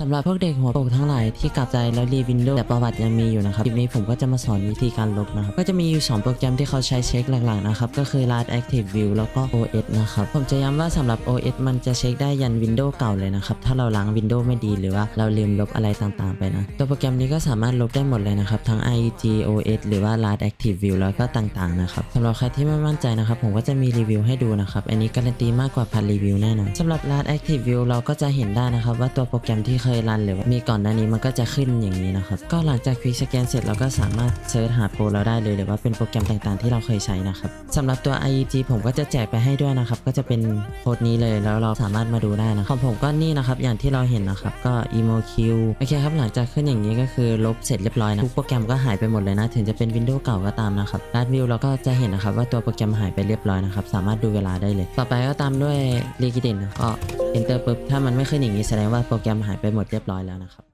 สำหรับพวกเด็กหัวโปกทั้งหลายที่กลับใจแล้วรีวินโดว์แต่ประวัติยังมีอยู่นะครับคลิปนี้ผมก็จะมาสอนวิธีการลบนะครับ ก็จะมีอยู่ 2 โปรแกรมที่เขาใช้เช็คหลักๆนะครับ ก็คือ Last Active View แล้วก็ OS นะครับ ผมจะย้ำว่าสำหรับ OS มันจะเช็คได้ยันวินโดว์เก่าเลยนะครับ ถ้าเราล้างวินโดว์ไม่ดีหรือว่าเราลืมลบอะไรต่างๆไปนะ ตัวโปรแกรมนี้ก็สามารถลบได้หมดเลยนะครับ ทั้ง IEG OS หรือว่า Last Active View แล้วก็ต่างๆนะครับสำหรับใครที่ไม่มั่นใจนะครับผมก็จะมีรีวิวให้ดูนะครับอันนี้การันตีมากกว่าพันรีวิวแน่นอนสำหรับ Last Active View เราก็จะเห็นได้นะครับว่าตัวโปรแกรมที่เคยรันหรือว่ามีก่อนหน้านี้มันก็จะขึ้นอย่างนี้นะครับ ก็หลังจากคลิกสแกนเสร็จเราก็สามารถเซิร์ชหาโปรเราได้เลยหรือว่าเป็นโปรแกรมต่างๆ ที่เราเคยใช้นะครับสำหรับตัว IEG ผมก็จะแจกไปให้ด้วยนะครับ ก็จะเป็นโค้ดนี้เลยแล้วเราสามารถมาดูได้นะของผมก็นี่นะครับอย่างที่เราเห็นนะครับก็ emo q โอเคครับหลังจากขึ้นอย่างนี้ก็คือลบเสร็จเรียบร้อยนะทุกโปรแกรมก็หายไปหมดเลยนะถึงจะเป็น Windows เก่าก็ตามนะครับด้านวิวเราก็จะเห็นนะครับว่าตัวโปรแกรมหายไปเรียบร้อยนะครับสามารถดูเวลาได้เลย ต่อไปก็ตามด้วย l i q u i d i n ก็ enter ปุ๊บถ้ามันไม่ขึ้นอย่างนี้แสดงว่าโปรแกรมหายไปหมดเรียบร้อยแล้วนะครับ